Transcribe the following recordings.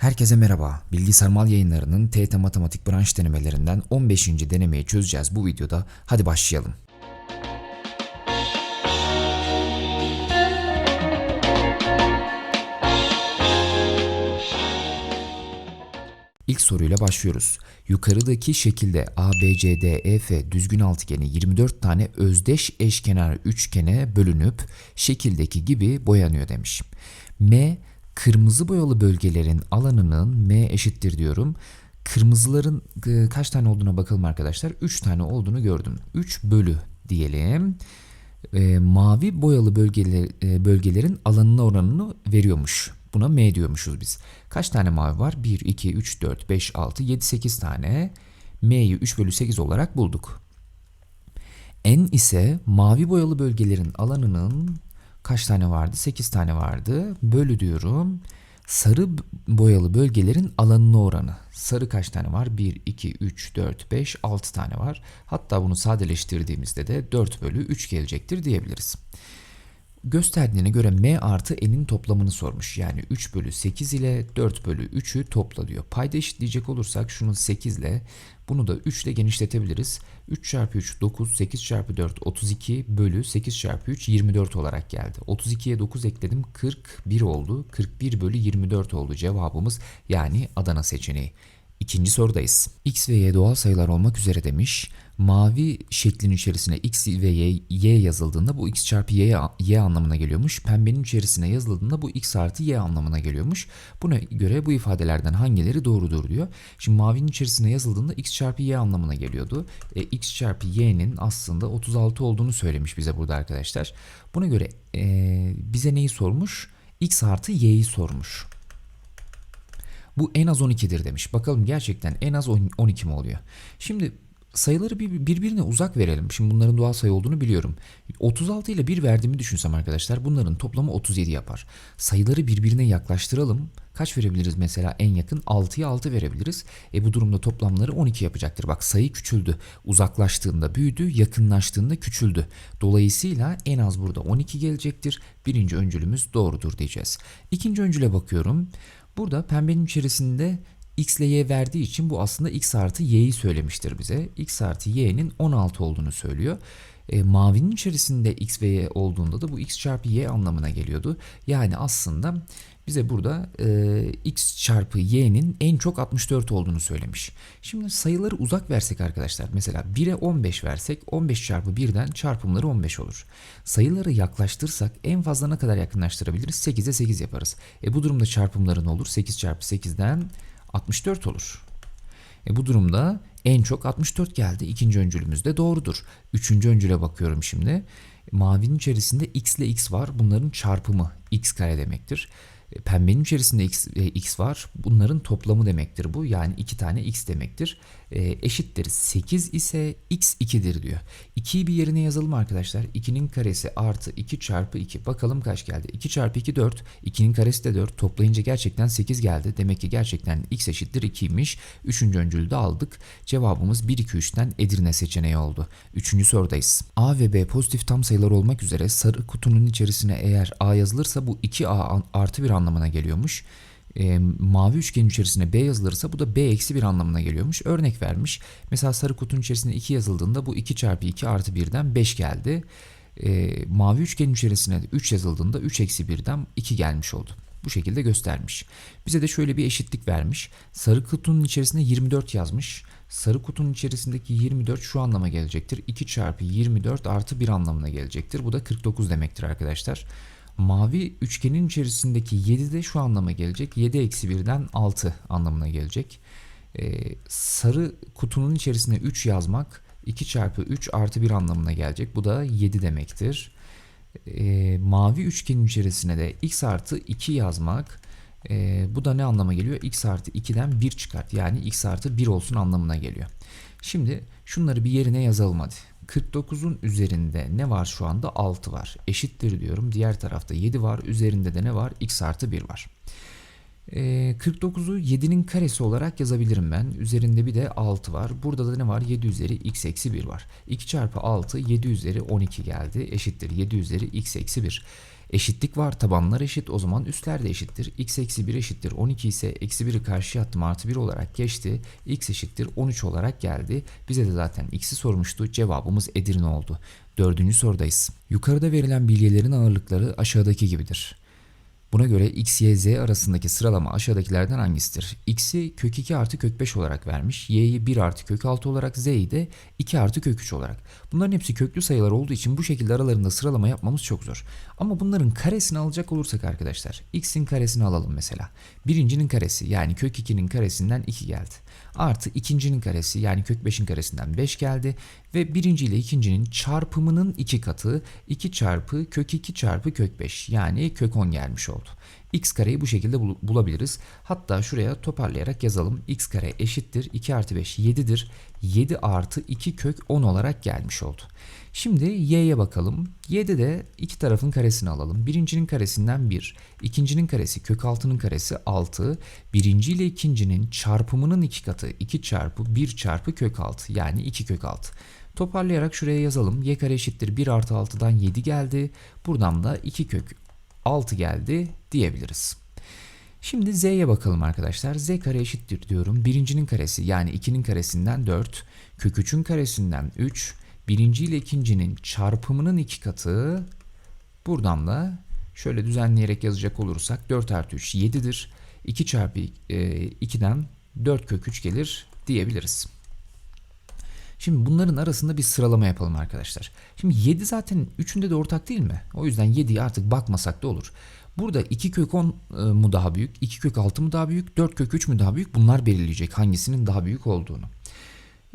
Herkese merhaba. Bilgisayar Mal yayınlarının TET Matematik branş denemelerinden 15. denemeyi çözeceğiz bu videoda. Hadi başlayalım. İlk soruyla başlıyoruz. Yukarıdaki şekilde ABCDEF düzgün altıgeni 24 tane özdeş eşkenar üçgene bölünüp şekildeki gibi boyanıyor demiş. M kırmızı boyalı bölgelerin alanının M eşittir diyorum. Kırmızıların e, kaç tane olduğuna bakalım arkadaşlar. 3 tane olduğunu gördüm. 3 bölü diyelim. E, mavi boyalı bölgeler, e, bölgelerin alanına oranını veriyormuş. Buna M diyormuşuz biz. Kaç tane mavi var? 1, 2, 3, 4, 5, 6, 7, 8 tane. M'yi 3 bölü 8 olarak bulduk. N ise mavi boyalı bölgelerin alanının kaç tane vardı? 8 tane vardı. Bölü diyorum. Sarı boyalı bölgelerin alanına oranı. Sarı kaç tane var? 1, 2, 3, 4, 5, 6 tane var. Hatta bunu sadeleştirdiğimizde de 4 bölü 3 gelecektir diyebiliriz. Gösterdiğine göre m artı n'in toplamını sormuş. Yani 3 bölü 8 ile 4 bölü 3'ü topla diyor. Payda eşitleyecek olursak şunu 8 ile bunu da 3 ile genişletebiliriz. 3 çarpı 3 9, 8 çarpı 4 32 bölü 8 çarpı 3 24 olarak geldi. 32'ye 9 ekledim 41 oldu. 41 bölü 24 oldu cevabımız yani Adana seçeneği. İkinci sorudayız. X ve Y doğal sayılar olmak üzere demiş. Mavi şeklin içerisine X ve Y, y yazıldığında bu X çarpı y, y anlamına geliyormuş. Pembenin içerisine yazıldığında bu X artı Y anlamına geliyormuş. Buna göre bu ifadelerden hangileri doğrudur diyor. Şimdi mavinin içerisine yazıldığında X çarpı Y anlamına geliyordu. E, X çarpı Y'nin aslında 36 olduğunu söylemiş bize burada arkadaşlar. Buna göre e, bize neyi sormuş? X artı Y'yi sormuş. Bu en az 12'dir demiş. Bakalım gerçekten en az 12 mi oluyor? Şimdi sayıları birbirine uzak verelim. Şimdi bunların doğal sayı olduğunu biliyorum. 36 ile 1 verdiğimi düşünsem arkadaşlar bunların toplamı 37 yapar. Sayıları birbirine yaklaştıralım. Kaç verebiliriz mesela en yakın? 6'ya 6 verebiliriz. E bu durumda toplamları 12 yapacaktır. Bak sayı küçüldü. Uzaklaştığında büyüdü, yakınlaştığında küçüldü. Dolayısıyla en az burada 12 gelecektir. Birinci öncülümüz doğrudur diyeceğiz. İkinci öncüle bakıyorum. Burada pembenin içerisinde x ile y verdiği için bu aslında x artı y'yi söylemiştir bize. x artı y'nin 16 olduğunu söylüyor. E, mavinin içerisinde x ve y olduğunda da bu x çarpı y anlamına geliyordu. Yani aslında bize burada e, x çarpı y'nin en çok 64 olduğunu söylemiş. Şimdi sayıları uzak versek arkadaşlar mesela 1'e 15 versek 15 çarpı 1'den çarpımları 15 olur. Sayıları yaklaştırsak en fazla ne kadar yakınlaştırabiliriz? 8'e 8 yaparız. E bu durumda çarpımları ne olur? 8 çarpı 8'den 64 olur. E bu durumda en çok 64 geldi. İkinci öncülümüz de doğrudur. Üçüncü öncüle bakıyorum şimdi. Mavinin içerisinde x ile x var. Bunların çarpımı x kare demektir. Pembenin içerisinde x, e, x var. Bunların toplamı demektir bu. Yani iki tane x demektir. E, eşittir 8 ise x 2'dir diyor. 2'yi bir yerine yazalım arkadaşlar. 2'nin karesi artı 2 çarpı 2. Bakalım kaç geldi? 2 çarpı 2 4. 2'nin karesi de 4. Toplayınca gerçekten 8 geldi. Demek ki gerçekten x eşittir 2'ymiş. Üçüncü öncülü de aldık. Cevabımız 1 2 3'ten Edirne seçeneği oldu. Üçüncü sorudayız. A ve B pozitif tam sayılar olmak üzere sarı kutunun içerisine eğer A yazılırsa bu 2A artı 1 anlamına geliyormuş. E, mavi üçgenin içerisine B yazılırsa bu da B eksi 1 anlamına geliyormuş. Örnek vermiş. Mesela sarı kutunun içerisine 2 yazıldığında bu 2 çarpı 2 artı 1'den 5 geldi. E, mavi üçgenin içerisine 3 yazıldığında 3 eksi 1'den 2 gelmiş oldu. Bu şekilde göstermiş. Bize de şöyle bir eşitlik vermiş. Sarı kutunun içerisine 24 yazmış. Sarı kutunun içerisindeki 24 şu anlama gelecektir. 2 çarpı 24 artı 1 anlamına gelecektir. Bu da 49 demektir arkadaşlar. Mavi üçgenin içerisindeki 7 de şu anlama gelecek. 7 eksi 1'den 6 anlamına gelecek. Ee, sarı kutunun içerisine 3 yazmak 2 çarpı 3 artı 1 anlamına gelecek. Bu da 7 demektir. Ee, mavi üçgenin içerisine de x artı 2 yazmak e, bu da ne anlama geliyor? x artı 2'den 1 çıkart. Yani x artı 1 olsun anlamına geliyor. Şimdi şunları bir yerine yazalım hadi. 49'un üzerinde ne var şu anda? 6 var. Eşittir diyorum. Diğer tarafta 7 var. Üzerinde de ne var? x artı 1 var. E, 49'u 7'nin karesi olarak yazabilirim ben. Üzerinde bir de 6 var. Burada da ne var? 7 üzeri x eksi 1 var. 2 çarpı 6 7 üzeri 12 geldi. Eşittir 7 üzeri x eksi 1. Eşitlik var tabanlar eşit o zaman üstler de eşittir. x eksi 1 eşittir 12 ise eksi 1'i karşıya attım artı 1 olarak geçti. x eşittir 13 olarak geldi. Bize de zaten x'i sormuştu. Cevabımız Edirne oldu. Dördüncü sorudayız. Yukarıda verilen bilyelerin ağırlıkları aşağıdaki gibidir. Buna göre x, y, z arasındaki sıralama aşağıdakilerden hangisidir? x'i kök 2 artı kök 5 olarak vermiş. y'yi 1 artı kök 6 olarak, z'yi de 2 artı kök 3 olarak. Bunların hepsi köklü sayılar olduğu için bu şekilde aralarında sıralama yapmamız çok zor. Ama bunların karesini alacak olursak arkadaşlar. x'in karesini alalım mesela. Birincinin karesi yani kök 2'nin karesinden 2 geldi. Artı ikincinin karesi yani kök 5'in karesinden 5 geldi. Ve birinci ile ikincinin çarpımının 2 katı 2 çarpı kök 2 çarpı kök 5 yani kök 10 gelmiş oldu. x kareyi bu şekilde bul- bulabiliriz. Hatta şuraya toparlayarak yazalım. x kare eşittir 2 artı 5 7'dir. 7 artı 2 kök 10 olarak gelmiş oldu. Şimdi y'ye bakalım. y'de de iki tarafın karesini alalım. Birincinin karesinden 1, ikincinin karesi kök 6'nın karesi 6, birinci ile ikincinin çarpımının iki katı 2 çarpı 1 çarpı kök 6 yani 2 kök 6. Toparlayarak şuraya yazalım. y kare eşittir 1 artı 6'dan 7 geldi. Buradan da 2 kök 6 geldi diyebiliriz. Şimdi z'ye bakalım arkadaşlar. z kare eşittir diyorum. Birincinin karesi yani 2'nin karesinden 4, kök 3'ün karesinden 3, birinci ile ikincinin çarpımının iki katı buradan da şöyle düzenleyerek yazacak olursak 4 artı 3 7'dir. 2 çarpı e, 2'den 4 kök 3 gelir diyebiliriz. Şimdi bunların arasında bir sıralama yapalım arkadaşlar. Şimdi 7 zaten üçünde de ortak değil mi? O yüzden 7'ye artık bakmasak da olur. Burada 2 kök 10 e, mu daha büyük, 2 kök 6 mı daha büyük, 4 kök 3 mü daha büyük? Bunlar belirleyecek hangisinin daha büyük olduğunu.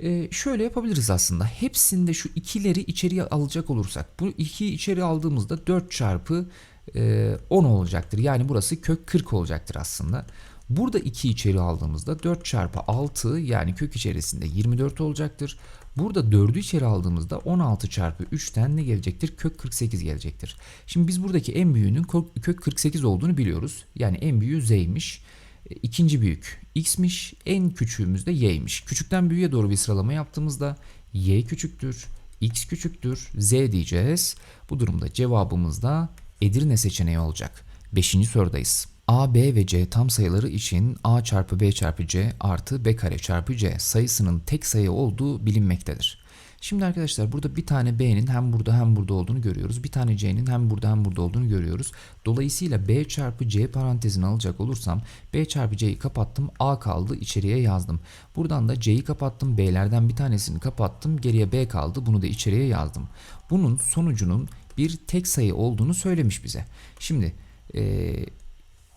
Ee, şöyle yapabiliriz aslında. Hepsinde şu ikileri içeriye alacak olursak. Bu 2'yi içeri aldığımızda 4 çarpı e, 10 olacaktır. Yani burası kök 40 olacaktır aslında. Burada 2 içeri aldığımızda 4 çarpı 6 yani kök içerisinde 24 olacaktır. Burada 4'ü içeri aldığımızda 16 çarpı 3'ten ne gelecektir? Kök 48 gelecektir. Şimdi biz buradaki en büyüğünün kök kök 48 olduğunu biliyoruz. Yani en büyüğü z'ymiş. E, İkinci büyük x'miş, en küçüğümüz de y'ymiş. Küçükten büyüğe doğru bir sıralama yaptığımızda y küçüktür, x küçüktür, z diyeceğiz. Bu durumda cevabımız da Edirne seçeneği olacak. Beşinci sorudayız. A, B ve C tam sayıları için A çarpı B çarpı C artı B kare çarpı C sayısının tek sayı olduğu bilinmektedir. Şimdi arkadaşlar burada bir tane B'nin hem burada hem burada olduğunu görüyoruz. Bir tane C'nin hem burada hem burada olduğunu görüyoruz. Dolayısıyla B çarpı C parantezini alacak olursam B çarpı C'yi kapattım. A kaldı içeriye yazdım. Buradan da C'yi kapattım. B'lerden bir tanesini kapattım. Geriye B kaldı. Bunu da içeriye yazdım. Bunun sonucunun bir tek sayı olduğunu söylemiş bize. Şimdi eee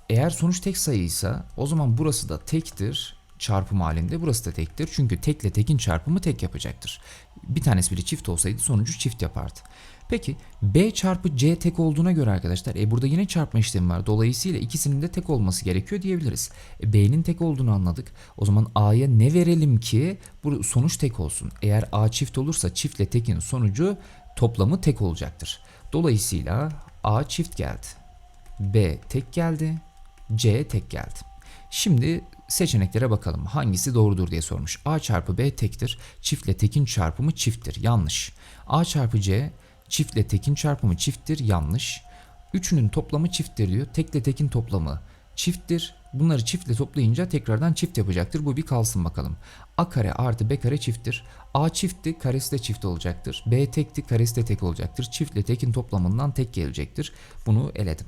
eğer sonuç tek sayıysa o zaman burası da tektir çarpım halinde burası da tektir. Çünkü tekle tekin çarpımı tek yapacaktır. Bir tanesi bile çift olsaydı sonucu çift yapardı. Peki B çarpı C tek olduğuna göre arkadaşlar e burada yine çarpma işlemi var. Dolayısıyla ikisinin de tek olması gerekiyor diyebiliriz. E, B'nin tek olduğunu anladık. O zaman A'ya ne verelim ki bu sonuç tek olsun. Eğer A çift olursa çiftle tekin sonucu toplamı tek olacaktır. Dolayısıyla A çift geldi. B tek geldi. C tek geldi. Şimdi seçeneklere bakalım. Hangisi doğrudur diye sormuş. A çarpı B tektir. Çiftle tekin çarpımı çifttir. Yanlış. A çarpı C çiftle tekin çarpımı çifttir. Yanlış. Üçünün toplamı çifttir diyor. Tekle tekin toplamı çifttir. Bunları çiftle toplayınca tekrardan çift yapacaktır. Bu bir kalsın bakalım. A kare artı B kare çifttir. A çiftti, karesi de çift olacaktır. B tekti, karesi de tek olacaktır. Çiftle tekin toplamından tek gelecektir. Bunu eledim.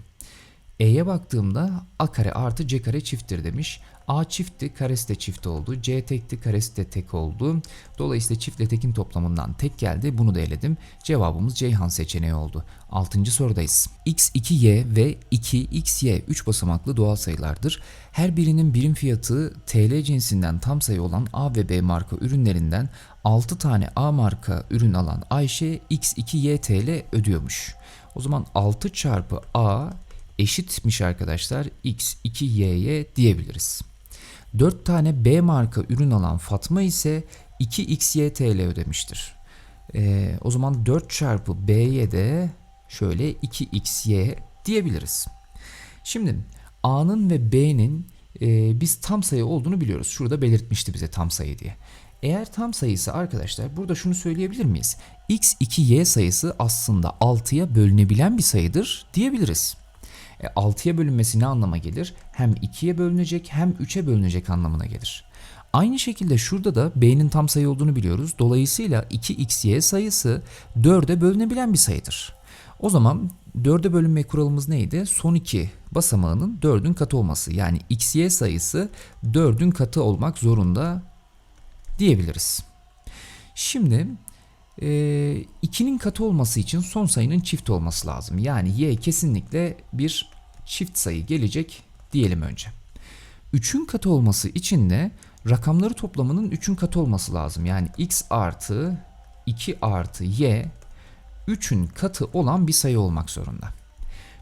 E'ye baktığımda A kare artı C kare çifttir demiş. A çiftti, karesi de çift oldu. C tekti, karesi de tek oldu. Dolayısıyla çiftle tekin toplamından tek geldi. Bunu da eledim. Cevabımız Ceyhan seçeneği oldu. 6. sorudayız. x 2y ve 2xy 3 basamaklı doğal sayılardır. Her birinin birim fiyatı TL cinsinden tam sayı olan A ve B marka ürünlerinden 6 tane A marka ürün alan Ayşe x2y TL ödüyormuş. O zaman 6 çarpı A eşitmiş arkadaşlar x 2y'ye diyebiliriz. 4 tane B marka ürün alan Fatma ise 2xy TL ödemiştir. Ee, o zaman 4 çarpı B'ye de şöyle 2xy diyebiliriz. Şimdi A'nın ve B'nin e, biz tam sayı olduğunu biliyoruz. Şurada belirtmişti bize tam sayı diye. Eğer tam sayısı arkadaşlar burada şunu söyleyebilir miyiz? x2y sayısı aslında 6'ya bölünebilen bir sayıdır diyebiliriz. E, 6'ya bölünmesi ne anlama gelir? Hem 2'ye bölünecek hem 3'e bölünecek anlamına gelir. Aynı şekilde şurada da b'nin tam sayı olduğunu biliyoruz. Dolayısıyla 2xy sayısı 4'e bölünebilen bir sayıdır. O zaman 4'e bölünme kuralımız neydi? Son iki basamağının 4'ün katı olması. Yani xy sayısı 4'ün katı olmak zorunda diyebiliriz. Şimdi 2'nin katı olması için son sayının çift olması lazım. Yani y kesinlikle bir çift sayı gelecek diyelim önce. 3'ün katı olması için de rakamları toplamının 3'ün katı olması lazım. Yani x artı 2 artı y 3'ün katı olan bir sayı olmak zorunda.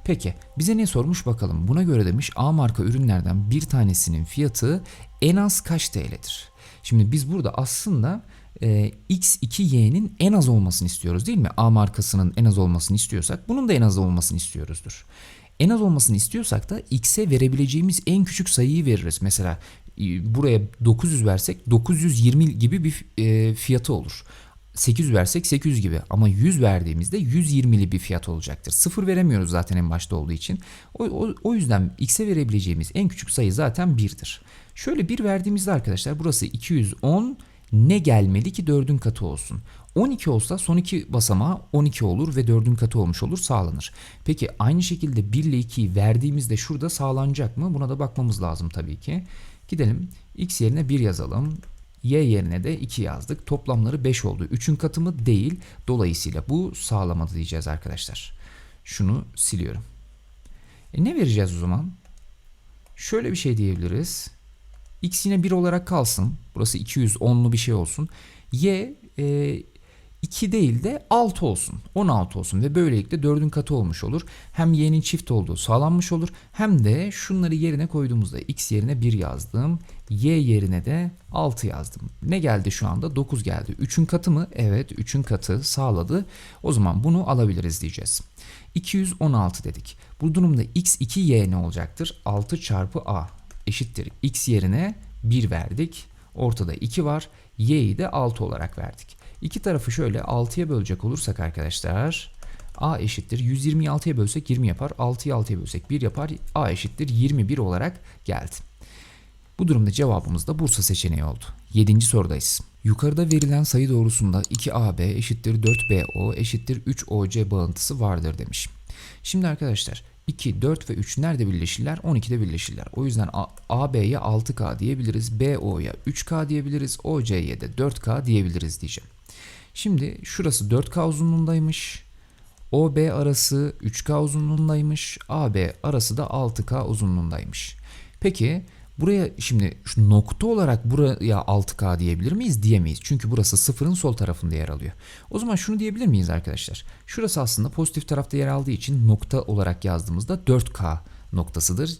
Peki bize ne sormuş bakalım. Buna göre demiş A marka ürünlerden bir tanesinin fiyatı en az kaç TL'dir? Şimdi biz burada aslında e, X2Y'nin en az olmasını istiyoruz değil mi? A markasının en az olmasını istiyorsak bunun da en az olmasını istiyoruzdur. En az olmasını istiyorsak da X'e verebileceğimiz en küçük sayıyı veririz. Mesela e, buraya 900 versek 920 gibi bir e, fiyatı olur. 800 versek 800 gibi ama 100 verdiğimizde 120'li bir fiyat olacaktır. Sıfır veremiyoruz zaten en başta olduğu için. O, o, o yüzden x'e verebileceğimiz en küçük sayı zaten 1'dir. Şöyle 1 verdiğimizde arkadaşlar burası 210 ne gelmeli ki 4'ün katı olsun. 12 olsa son iki basamağı 12 olur ve 4'ün katı olmuş olur sağlanır. Peki aynı şekilde 1 ile 2'yi verdiğimizde şurada sağlanacak mı? Buna da bakmamız lazım tabii ki. Gidelim x yerine 1 yazalım. Y yerine de 2 yazdık. Toplamları 5 oldu. 3'ün katı mı? Değil. Dolayısıyla bu sağlamadı diyeceğiz arkadaşlar. Şunu siliyorum. E ne vereceğiz o zaman? Şöyle bir şey diyebiliriz. X yine 1 olarak kalsın. Burası 210'lu bir şey olsun. Y e, 2 değil de 6 olsun. 16 olsun ve böylelikle 4'ün katı olmuş olur. Hem y'nin çift olduğu sağlanmış olur. Hem de şunları yerine koyduğumuzda x yerine 1 yazdım. y yerine de 6 yazdım. Ne geldi şu anda? 9 geldi. 3'ün katı mı? Evet 3'ün katı sağladı. O zaman bunu alabiliriz diyeceğiz. 216 dedik. Bu durumda x2y ne olacaktır? 6 çarpı a eşittir. x yerine 1 verdik. Ortada 2 var. y'yi de 6 olarak verdik. İki tarafı şöyle 6'ya bölecek olursak arkadaşlar a eşittir 126'ya bölsek 20 yapar. 6'yı 6'ya bölsek 1 yapar. a eşittir 21 olarak geldi. Bu durumda cevabımız da Bursa seçeneği oldu. 7. sorudayız. Yukarıda verilen sayı doğrusunda 2AB eşittir 4BO eşittir 3OC bağıntısı vardır demiş. Şimdi arkadaşlar 2, 4 ve 3 nerede birleşirler? 12'de birleşirler. O yüzden AB'ye 6K diyebiliriz. BO'ya 3K diyebiliriz. OC'ye de 4K diyebiliriz diyeceğim. Şimdi şurası 4K uzunluğundaymış. OB arası 3K uzunluğundaymış. AB arası da 6K uzunluğundaymış. Peki buraya şimdi şu nokta olarak buraya 6K diyebilir miyiz? Diyemeyiz. Çünkü burası sıfırın sol tarafında yer alıyor. O zaman şunu diyebilir miyiz arkadaşlar? Şurası aslında pozitif tarafta yer aldığı için nokta olarak yazdığımızda 4K noktasıdır.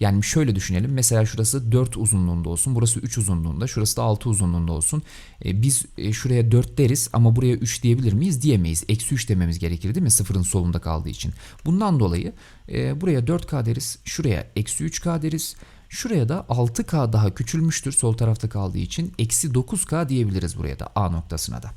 Yani şöyle düşünelim. Mesela şurası 4 uzunluğunda olsun. Burası 3 uzunluğunda. Şurası da 6 uzunluğunda olsun. E, biz e, şuraya 4 deriz ama buraya 3 diyebilir miyiz? Diyemeyiz. Eksi 3 dememiz gerekir değil mi? Sıfırın solunda kaldığı için. Bundan dolayı e, buraya 4K deriz. Şuraya eksi 3K deriz. Şuraya da 6K daha küçülmüştür sol tarafta kaldığı için. Eksi 9K diyebiliriz buraya da A noktasına da.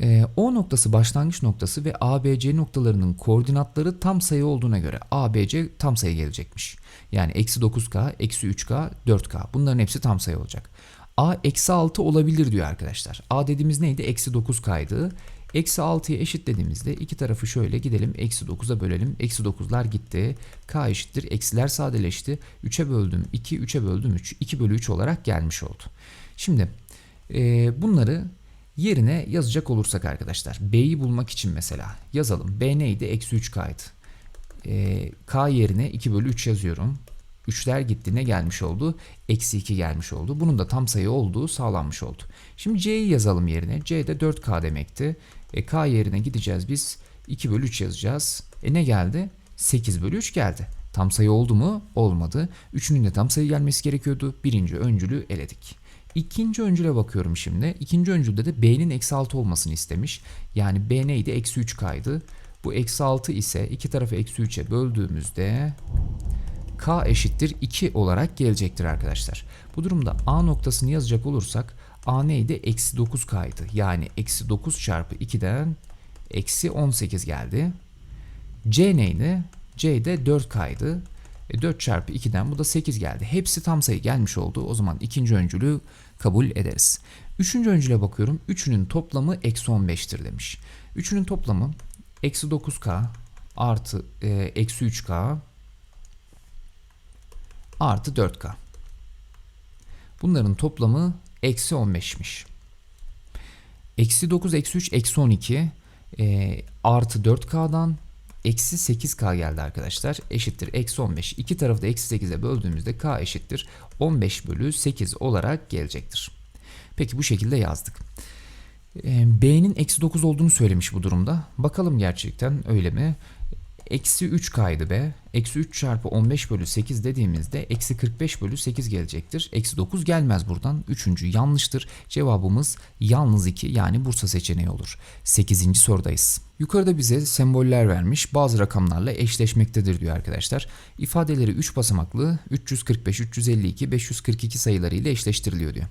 E, o noktası başlangıç noktası ve ABC noktalarının koordinatları tam sayı olduğuna göre ABC tam sayı gelecekmiş. Yani eksi 9K, eksi 3K, 4K bunların hepsi tam sayı olacak. A eksi 6 olabilir diyor arkadaşlar. A dediğimiz neydi? Eksi 9K'ydı. Eksi 6'ya eşitlediğimizde iki tarafı şöyle gidelim. Eksi 9'a bölelim. Eksi 9'lar gitti. K eşittir. Eksiler sadeleşti. 3'e böldüm 2, 3'e böldüm 3. 2 bölü 3 olarak gelmiş oldu. Şimdi e, bunları yerine yazacak olursak arkadaşlar. B'yi bulmak için mesela yazalım. B neydi? Eksi 3K'ydı. E, K yerine 2 bölü 3 yazıyorum. 3'ler gitti ne gelmiş oldu? Eksi 2 gelmiş oldu. Bunun da tam sayı olduğu sağlanmış oldu. Şimdi C'yi yazalım yerine. C de 4K demekti. E, K yerine gideceğiz biz. 2 bölü 3 yazacağız. E ne geldi? 8 bölü 3 geldi. Tam sayı oldu mu? Olmadı. Üçünün de tam sayı gelmesi gerekiyordu. Birinci öncülü eledik. İkinci öncüle bakıyorum şimdi. İkinci öncülde de B'nin eksi 6 olmasını istemiş. Yani B neydi? Eksi 3 kaydı. Bu eksi 6 ise iki tarafı eksi 3'e böldüğümüzde K eşittir 2 olarak gelecektir arkadaşlar. Bu durumda A noktasını yazacak olursak A neydi? Eksi 9K'ydı. Yani eksi 9 çarpı 2'den eksi 18 geldi. C neydi? C de 4K'ydı. E 4 çarpı 2'den bu da 8 geldi. Hepsi tam sayı gelmiş oldu. O zaman ikinci öncülü kabul ederiz. Üçüncü öncüle bakıyorum. Üçünün toplamı eksi 15'tir demiş. Üçünün toplamı eksi 9K artı e, eksi 3K artı 4K. Bunların toplamı eksi 15'miş. Eksi 9, eksi 3, eksi 12 e, artı 4K'dan eksi 8K geldi arkadaşlar. Eşittir eksi 15. İki tarafı da eksi 8'e böldüğümüzde K eşittir 15 bölü 8 olarak gelecektir. Peki bu şekilde yazdık. E, B'nin eksi 9 olduğunu söylemiş bu durumda. Bakalım gerçekten öyle mi? Eksi 3 kaydı B. Eksi 3 çarpı 15 bölü 8 dediğimizde eksi 45 bölü 8 gelecektir. Eksi 9 gelmez buradan. Üçüncü yanlıştır. Cevabımız yalnız 2 yani Bursa seçeneği olur. 8. sorudayız. Yukarıda bize semboller vermiş. Bazı rakamlarla eşleşmektedir diyor arkadaşlar. İfadeleri 3 basamaklı 345, 352, 542 sayıları ile eşleştiriliyor diyor.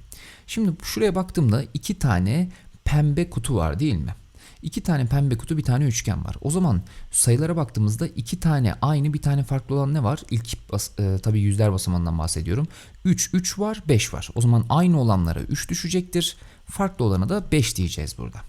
Şimdi şuraya baktığımda iki tane pembe kutu var değil mi? İki tane pembe kutu bir tane üçgen var. O zaman sayılara baktığımızda iki tane aynı bir tane farklı olan ne var? İlk bas, e, tabii yüzler basamağından bahsediyorum. 3, 3 var 5 var. O zaman aynı olanlara 3 düşecektir. Farklı olana da 5 diyeceğiz burada.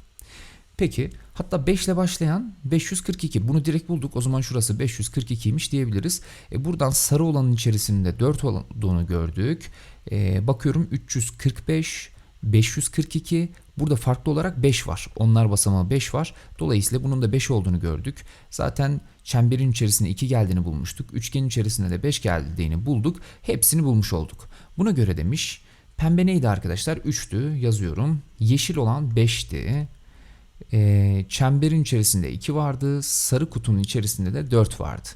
Peki hatta 5 ile başlayan 542 bunu direkt bulduk. O zaman şurası 542'ymiş diyebiliriz. E, buradan sarı olanın içerisinde 4 olduğunu gördük. E, bakıyorum 345 542 burada farklı olarak 5 var. Onlar basamağı 5 var. Dolayısıyla bunun da 5 olduğunu gördük. Zaten çemberin içerisinde 2 geldiğini bulmuştuk. Üçgenin içerisinde de 5 geldiğini bulduk. Hepsini bulmuş olduk. Buna göre demiş pembe neydi arkadaşlar? 3'tü yazıyorum. Yeşil olan 5'ti. E, çemberin içerisinde 2 vardı. Sarı kutunun içerisinde de 4 vardı.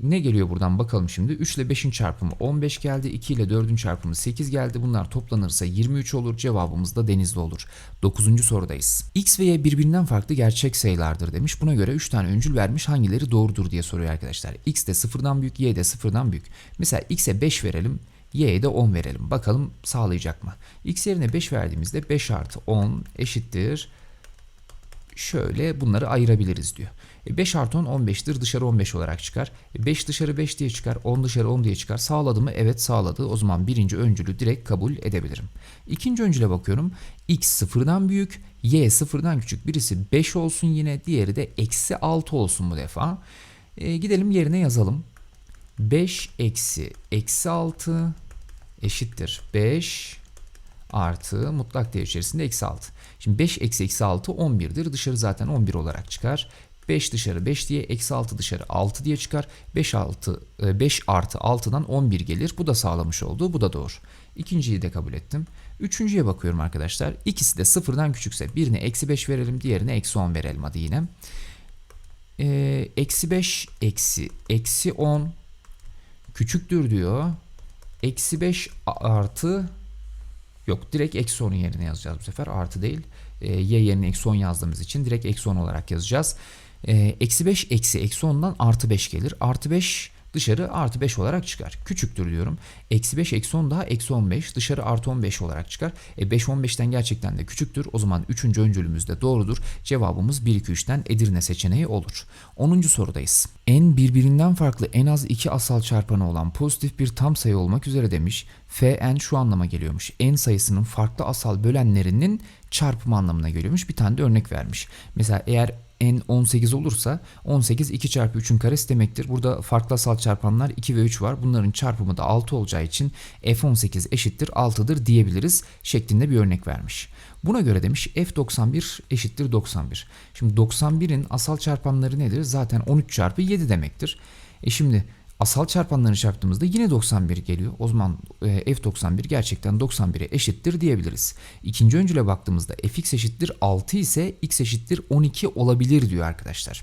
Ne geliyor buradan bakalım şimdi. 3 ile 5'in çarpımı 15 geldi. 2 ile 4'ün çarpımı 8 geldi. Bunlar toplanırsa 23 olur. Cevabımız da denizli olur. 9. sorudayız. X ve Y birbirinden farklı gerçek sayılardır demiş. Buna göre 3 tane öncül vermiş. Hangileri doğrudur diye soruyor arkadaşlar. X de sıfırdan büyük, Y de sıfırdan büyük. Mesela X'e 5 verelim. Y'ye de 10 verelim. Bakalım sağlayacak mı? X yerine 5 verdiğimizde 5 artı 10 eşittir. Şöyle bunları ayırabiliriz diyor. 5 E, artı 10 15'tir. Dışarı 15 olarak çıkar. 5 dışarı 5 diye çıkar. 10 dışarı 10 diye çıkar. Sağladı mı? Evet sağladı. O zaman birinci öncülü direkt kabul edebilirim. İkinci öncüle bakıyorum. X sıfırdan büyük. Y sıfırdan küçük. Birisi 5 olsun yine. Diğeri de eksi 6 olsun bu defa. E, gidelim yerine yazalım. 5 eksi eksi 6 eşittir 5 artı mutlak değer içerisinde eksi 6. Şimdi 5 eksi eksi 6 11'dir. Dışarı zaten 11 olarak çıkar. 5 dışarı 5 diye eksi 6 dışarı 6 diye çıkar. 5 6 5 artı 6'dan 11 gelir. Bu da sağlamış oldu. Bu da doğru. İkinciyi de kabul ettim. Üçüncüye bakıyorum arkadaşlar. İkisi de sıfırdan küçükse birine eksi 5 verelim. Diğerine eksi 10 verelim hadi yine. Ee, eksi 5 eksi eksi 10 küçüktür diyor. Eksi 5 artı Yok direkt eksi 10'un yerine yazacağız bu sefer. Artı değil. E, y yerine eksi 10 yazdığımız için direkt eksi 10 olarak yazacağız. E, eksi 5 eksi eksi 10'dan artı 5 gelir. Artı 5 dışarı artı 5 olarak çıkar. Küçüktür diyorum. Eksi 5 eksi 10 daha eksi 15 dışarı artı 15 olarak çıkar. E 5 15'ten gerçekten de küçüktür. O zaman 3. öncülümüz de doğrudur. Cevabımız 1 2 3'ten Edirne seçeneği olur. 10. sorudayız. En birbirinden farklı en az 2 asal çarpanı olan pozitif bir tam sayı olmak üzere demiş. Fn şu anlama geliyormuş. En sayısının farklı asal bölenlerinin çarpımı anlamına geliyormuş. Bir tane de örnek vermiş. Mesela eğer n 18 olursa 18 2 çarpı 3'ün karesi demektir. Burada farklı asal çarpanlar 2 ve 3 var. Bunların çarpımı da 6 olacağı için f18 eşittir 6'dır diyebiliriz şeklinde bir örnek vermiş. Buna göre demiş f91 eşittir 91. Şimdi 91'in asal çarpanları nedir? Zaten 13 çarpı 7 demektir. E şimdi asal çarpanlarını çarptığımızda yine 91 geliyor. O zaman e, f91 gerçekten 91'e eşittir diyebiliriz. İkinci öncüle baktığımızda fx eşittir 6 ise x eşittir 12 olabilir diyor arkadaşlar.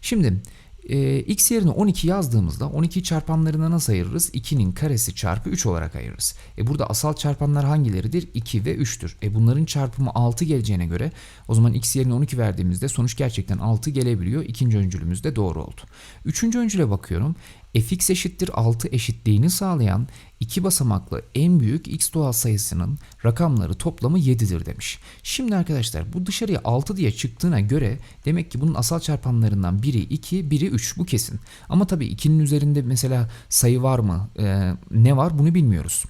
Şimdi e, x yerine 12 yazdığımızda 12 çarpanlarına nasıl ayırırız? 2'nin karesi çarpı 3 olarak ayırırız. E burada asal çarpanlar hangileridir? 2 ve 3'tür. E bunların çarpımı 6 geleceğine göre o zaman x yerine 12 verdiğimizde sonuç gerçekten 6 gelebiliyor. İkinci öncülümüz de doğru oldu. Üçüncü öncüle bakıyorum. Fx eşittir 6 eşitliğini sağlayan iki basamaklı en büyük x doğal sayısının rakamları toplamı 7'dir demiş. Şimdi arkadaşlar bu dışarıya 6 diye çıktığına göre demek ki bunun asal çarpanlarından biri 2, biri 3 bu kesin. Ama tabii 2'nin üzerinde mesela sayı var mı, ee, ne var bunu bilmiyoruz.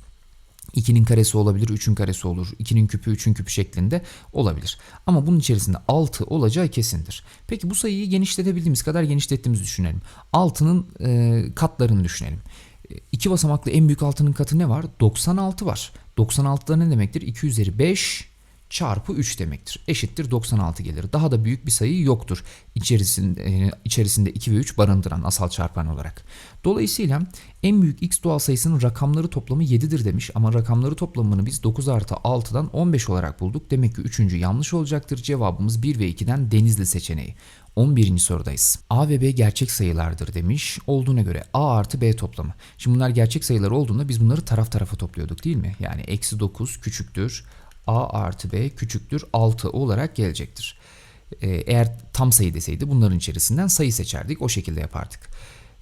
2'nin karesi olabilir, 3'ün karesi olur. 2'nin küpü, 3'ün küpü şeklinde olabilir. Ama bunun içerisinde 6 olacağı kesindir. Peki bu sayıyı genişletebildiğimiz kadar genişlettiğimizi düşünelim. 6'nın e, katlarını düşünelim. E, İki basamaklı en büyük altının katı ne var? 96 var. 96 da ne demektir? 2 üzeri 5 çarpı 3 demektir. Eşittir 96 gelir. Daha da büyük bir sayı yoktur. İçerisinde, e, içerisinde 2 ve 3 barındıran asal çarpan olarak. Dolayısıyla en büyük x doğal sayısının rakamları toplamı 7'dir demiş ama rakamları toplamını biz 9 artı 6'dan 15 olarak bulduk. Demek ki 3. yanlış olacaktır. Cevabımız 1 ve 2'den Denizli seçeneği. 11. sorudayız. A ve B gerçek sayılardır demiş. Olduğuna göre A artı B toplamı. Şimdi bunlar gerçek sayılar olduğunda biz bunları taraf tarafa topluyorduk değil mi? Yani eksi 9 küçüktür. A artı B küçüktür 6 olarak gelecektir. Ee, eğer tam sayı deseydi bunların içerisinden sayı seçerdik. O şekilde yapardık.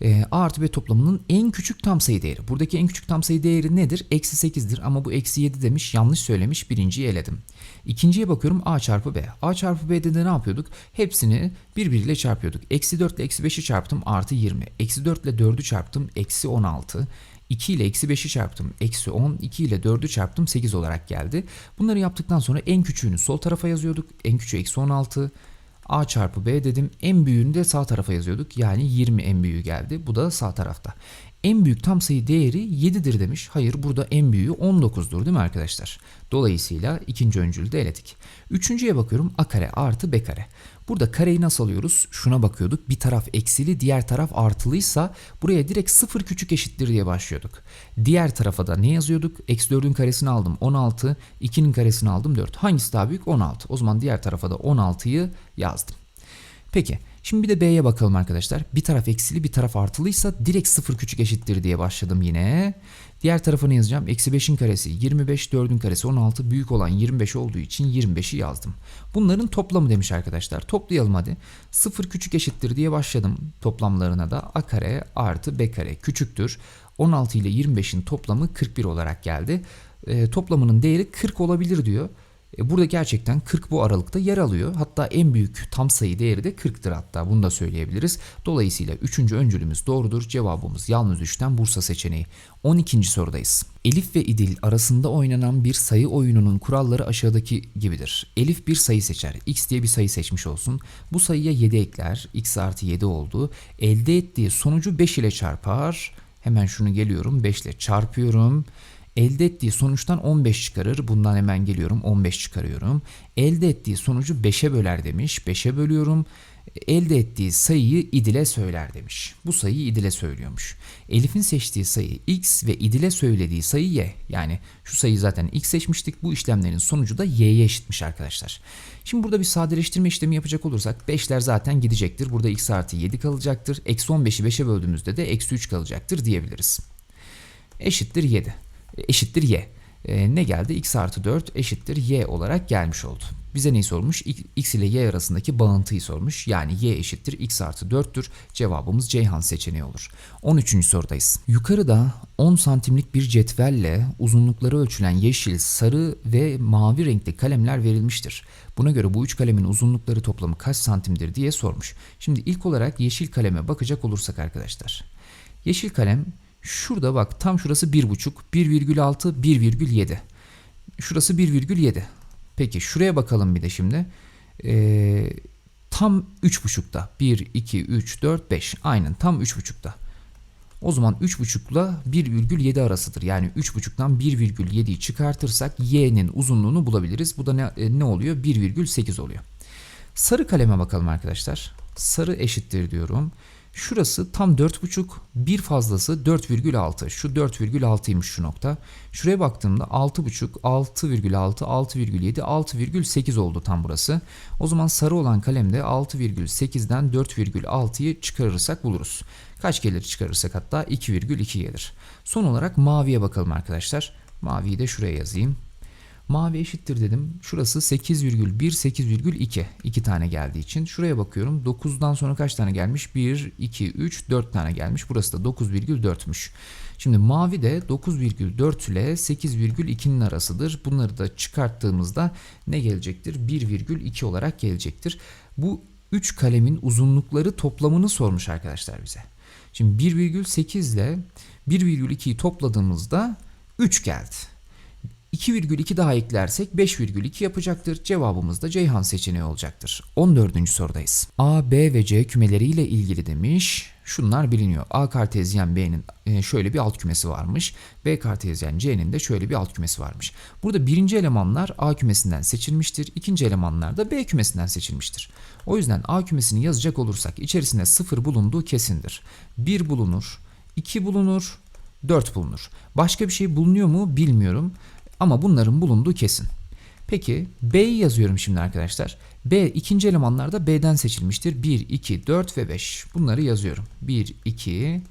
Ee, A artı B toplamının en küçük tam sayı değeri. Buradaki en küçük tam sayı değeri nedir? Eksi 8'dir ama bu eksi 7 demiş. Yanlış söylemiş. Birinciyi eledim. İkinciye bakıyorum A çarpı B. A çarpı B'de de ne yapıyorduk? Hepsini birbiriyle çarpıyorduk. Eksi 4 ile eksi 5'i çarptım artı 20. Eksi 4 ile 4'ü çarptım eksi 16. 2 ile eksi 5'i çarptım. Eksi 10. 2 ile 4'ü çarptım 8 olarak geldi. Bunları yaptıktan sonra en küçüğünü sol tarafa yazıyorduk. En küçüğü eksi 16. A çarpı B dedim. En büyüğünü de sağ tarafa yazıyorduk. Yani 20 en büyüğü geldi. Bu da sağ tarafta. En büyük tam sayı değeri 7'dir demiş. Hayır burada en büyüğü 19'dur değil mi arkadaşlar? Dolayısıyla ikinci öncülü de eledik. Üçüncüye bakıyorum a kare artı b kare. Burada kareyi nasıl alıyoruz? Şuna bakıyorduk. Bir taraf eksili, diğer taraf artılıysa buraya direkt 0 küçük eşittir diye başlıyorduk. Diğer tarafa da ne yazıyorduk? Eksi 4'ün karesini aldım 16, 2'nin karesini aldım 4. Hangisi daha büyük? 16. O zaman diğer tarafa da 16'yı yazdım. Peki şimdi bir de B'ye bakalım arkadaşlar. Bir taraf eksili bir taraf artılıysa direkt 0 küçük eşittir diye başladım yine. Diğer tarafını yazacağım. Eksi 5'in karesi 25, 4'ün karesi 16. Büyük olan 25 olduğu için 25'i yazdım. Bunların toplamı demiş arkadaşlar. Toplayalım hadi. 0 küçük eşittir diye başladım. Toplamlarına da a kare artı b kare küçüktür. 16 ile 25'in toplamı 41 olarak geldi. E, toplamının değeri 40 olabilir diyor. E, burada gerçekten 40 bu aralıkta yer alıyor. Hatta en büyük tam sayı değeri de 40'tır hatta bunu da söyleyebiliriz. Dolayısıyla 3. öncülümüz doğrudur. Cevabımız yalnız 3'ten Bursa seçeneği. 12. sorudayız. Elif ve İdil arasında oynanan bir sayı oyununun kuralları aşağıdaki gibidir. Elif bir sayı seçer. X diye bir sayı seçmiş olsun. Bu sayıya 7 ekler. X artı 7 oldu. Elde ettiği sonucu 5 ile çarpar. Hemen şunu geliyorum 5 ile çarpıyorum. Elde ettiği sonuçtan 15 çıkarır. Bundan hemen geliyorum 15 çıkarıyorum. Elde ettiği sonucu 5'e böler demiş. 5'e bölüyorum. Elde ettiği sayıyı İdil'e söyler demiş. Bu sayıyı İdil'e söylüyormuş. Elif'in seçtiği sayı X ve İdil'e söylediği sayı Y. Yani şu sayıyı zaten X seçmiştik. Bu işlemlerin sonucu da Y'ye eşitmiş arkadaşlar. Şimdi burada bir sadeleştirme işlemi yapacak olursak 5'ler zaten gidecektir. Burada X artı 7 kalacaktır. Eksi 15'i 5'e böldüğümüzde de eksi 3 kalacaktır diyebiliriz. Eşittir 7 eşittir y. E, ne geldi? x artı 4 eşittir y olarak gelmiş oldu. Bize neyi sormuş? x ile y arasındaki bağıntıyı sormuş. Yani y eşittir x artı 4'tür. Cevabımız Ceyhan seçeneği olur. 13. sorudayız. Yukarıda 10 santimlik bir cetvelle uzunlukları ölçülen yeşil, sarı ve mavi renkli kalemler verilmiştir. Buna göre bu üç kalemin uzunlukları toplamı kaç santimdir diye sormuş. Şimdi ilk olarak yeşil kaleme bakacak olursak arkadaşlar. Yeşil kalem Şurada bak tam şurası 1.5, 1,6, 1,7. Şurası 1,7. Peki şuraya bakalım bir de şimdi. Ee, tam 3.5'ta. 1, 2, 3, 4, 5. Aynen tam 3.5'ta. O zaman 3.5 ile 1,7 arasıdır. Yani 3.5'tan 1,7'yi çıkartırsak y'nin uzunluğunu bulabiliriz. Bu da ne, e, ne oluyor? 1,8 oluyor. Sarı kaleme bakalım arkadaşlar. Sarı eşittir diyorum. Şurası tam 4,5 bir fazlası 4,6 şu 4,6'ymış şu nokta. Şuraya baktığımda 6,5 6,6 6,7 6,8 oldu tam burası. O zaman sarı olan kalemde 6,8'den 4,6'yı çıkarırsak buluruz. Kaç gelir çıkarırsak hatta 2,2 gelir. Son olarak maviye bakalım arkadaşlar. Maviyi de şuraya yazayım. Mavi eşittir dedim. Şurası 8,1, 8,2. 2 tane geldiği için. Şuraya bakıyorum. 9'dan sonra kaç tane gelmiş? 1, 2, 3, 4 tane gelmiş. Burası da 9,4'müş. Şimdi mavi de 9,4 ile 8,2'nin arasıdır. Bunları da çıkarttığımızda ne gelecektir? 1,2 olarak gelecektir. Bu 3 kalemin uzunlukları toplamını sormuş arkadaşlar bize. Şimdi 1,8 ile 1,2'yi topladığımızda 3 geldi. 2,2 daha eklersek 5,2 yapacaktır. Cevabımız da Ceyhan seçeneği olacaktır. 14. sorudayız. A, B ve C kümeleriyle ilgili demiş. Şunlar biliniyor. A kartezyen B'nin e, şöyle bir alt kümesi varmış. B kartezyen C'nin de şöyle bir alt kümesi varmış. Burada birinci elemanlar A kümesinden seçilmiştir. İkinci elemanlar da B kümesinden seçilmiştir. O yüzden A kümesini yazacak olursak içerisinde 0 bulunduğu kesindir. 1 bulunur, 2 bulunur, 4 bulunur. Başka bir şey bulunuyor mu bilmiyorum. Ama bunların bulunduğu kesin. Peki B'yi yazıyorum şimdi arkadaşlar. B ikinci elemanlarda B'den seçilmiştir. 1, 2, 4 ve 5. Bunları yazıyorum. 1, 2,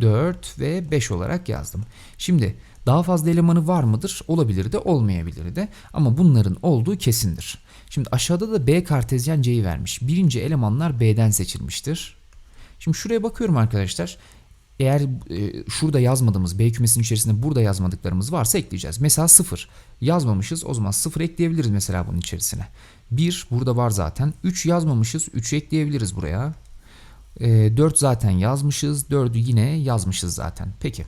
4 ve 5 olarak yazdım. Şimdi daha fazla elemanı var mıdır? Olabilir de olmayabilir de. Ama bunların olduğu kesindir. Şimdi aşağıda da B kartezyen C'yi vermiş. Birinci elemanlar B'den seçilmiştir. Şimdi şuraya bakıyorum arkadaşlar. Eğer e, şurada yazmadığımız B kümesinin içerisinde burada yazmadıklarımız varsa ekleyeceğiz. Mesela 0 yazmamışız o zaman 0 ekleyebiliriz mesela bunun içerisine. 1 burada var zaten. 3 yazmamışız 3 ekleyebiliriz buraya. E, 4 zaten yazmışız. 4'ü yine yazmışız zaten. Peki.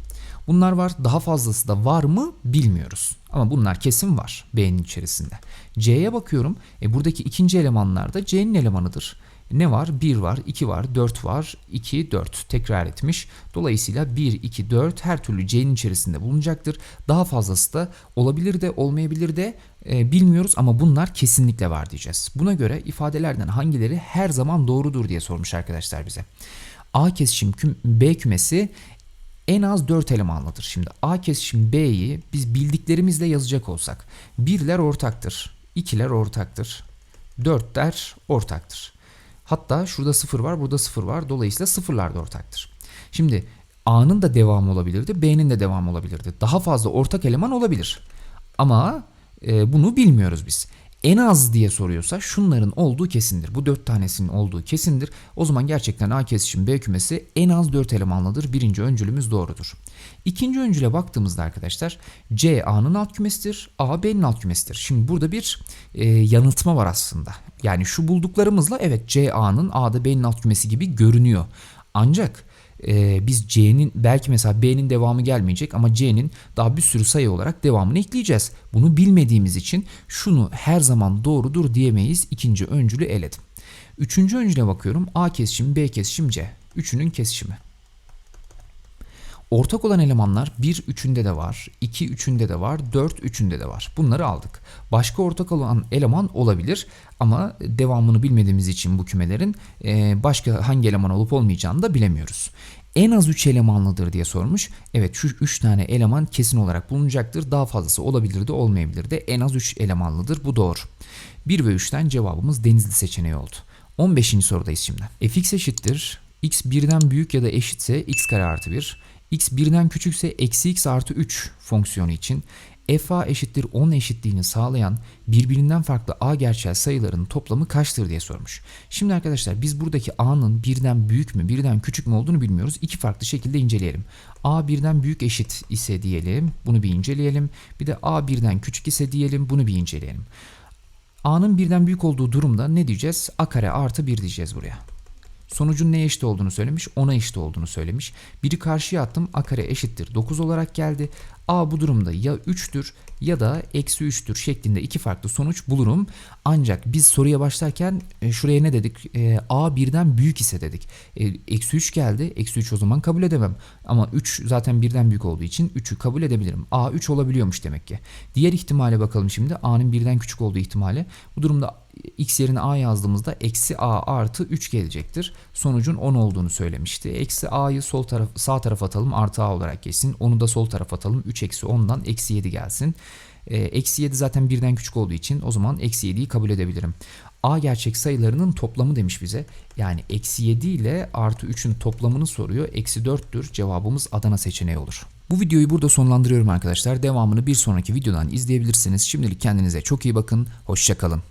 Bunlar var. Daha fazlası da var mı bilmiyoruz. Ama bunlar kesin var B'nin içerisinde. C'ye bakıyorum. E, buradaki ikinci elemanlar da C'nin elemanıdır. Ne var? 1 var, 2 var, 4 var, 2, 4 tekrar etmiş. Dolayısıyla 1, 2, 4 her türlü C'nin içerisinde bulunacaktır. Daha fazlası da olabilir de olmayabilir de e, bilmiyoruz ama bunlar kesinlikle var diyeceğiz. Buna göre ifadelerden hangileri her zaman doğrudur diye sormuş arkadaşlar bize. A kesişim küm, B kümesi en az 4 elemanlıdır. Şimdi A kesişim B'yi biz bildiklerimizle yazacak olsak 1'ler ortaktır, 2'ler ortaktır, 4'ler ortaktır. Hatta şurada 0 var, burada 0 var. Dolayısıyla sıfırlar da ortaktır. Şimdi A'nın da devamı olabilirdi, B'nin de devamı olabilirdi. Daha fazla ortak eleman olabilir. Ama e, bunu bilmiyoruz biz. En az diye soruyorsa şunların olduğu kesindir. Bu dört tanesinin olduğu kesindir. O zaman gerçekten A kesişim B kümesi en az 4 elemanlıdır. Birinci öncülümüz doğrudur. İkinci öncüle baktığımızda arkadaşlar C A'nın alt kümesidir, A B'nin alt kümesidir. Şimdi burada bir e, yanıltma var aslında. Yani şu bulduklarımızla evet C A'nın A'da B'nin alt kümesi gibi görünüyor. Ancak e, biz C'nin belki mesela B'nin devamı gelmeyecek ama C'nin daha bir sürü sayı olarak devamını ekleyeceğiz. Bunu bilmediğimiz için şunu her zaman doğrudur diyemeyiz. İkinci öncülü eledim. Üçüncü öncüle bakıyorum. A kesişim, B kesişim, C. Üçünün kesişimi. Ortak olan elemanlar 1 üçünde de var, 2 üçünde de var, 4 üçünde de var. Bunları aldık. Başka ortak olan eleman olabilir ama devamını bilmediğimiz için bu kümelerin e, başka hangi eleman olup olmayacağını da bilemiyoruz. En az 3 elemanlıdır diye sormuş. Evet şu 3 tane eleman kesin olarak bulunacaktır. Daha fazlası olabilir de olmayabilir de en az 3 elemanlıdır. Bu doğru. 1 ve 3'ten cevabımız denizli seçeneği oldu. 15. sorudayız şimdi. fx eşittir x birden büyük ya da eşitse x kare artı 1 x birden küçükse eksi x artı 3 fonksiyonu için fa eşittir 10 eşitliğini sağlayan birbirinden farklı a gerçel sayıların toplamı kaçtır diye sormuş. Şimdi arkadaşlar biz buradaki a'nın birden büyük mü birden küçük mü olduğunu bilmiyoruz. İki farklı şekilde inceleyelim. a birden büyük eşit ise diyelim bunu bir inceleyelim. Bir de a birden küçük ise diyelim bunu bir inceleyelim. a'nın birden büyük olduğu durumda ne diyeceğiz? a kare artı 1 diyeceğiz buraya. Sonucun neye eşit olduğunu söylemiş, 10'a eşit olduğunu söylemiş. Biri karşıya attım, a kare eşittir 9 olarak geldi. a bu durumda ya 3'tür ya da eksi 3'tür şeklinde iki farklı sonuç bulurum. Ancak biz soruya başlarken e, şuraya ne dedik? E, a birden büyük ise dedik. E, eksi 3 geldi. Eksi 3 o zaman kabul edemem. Ama 3 zaten birden büyük olduğu için 3'ü kabul edebilirim. a 3 olabiliyormuş demek ki. Diğer ihtimale bakalım şimdi. a'nın birden küçük olduğu ihtimale. Bu durumda x yerine a yazdığımızda eksi a artı 3 gelecektir. Sonucun 10 olduğunu söylemişti. Eksi a'yı sol taraf, sağ tarafa atalım artı a olarak geçsin. Onu da sol tarafa atalım. 3 eksi 10'dan eksi 7 gelsin. E, eksi 7 zaten birden küçük olduğu için o zaman eksi 7'yi kabul edebilirim. A gerçek sayılarının toplamı demiş bize. Yani eksi 7 ile artı 3'ün toplamını soruyor. Eksi 4'tür cevabımız Adana seçeneği olur. Bu videoyu burada sonlandırıyorum arkadaşlar. Devamını bir sonraki videodan izleyebilirsiniz. Şimdilik kendinize çok iyi bakın. Hoşçakalın.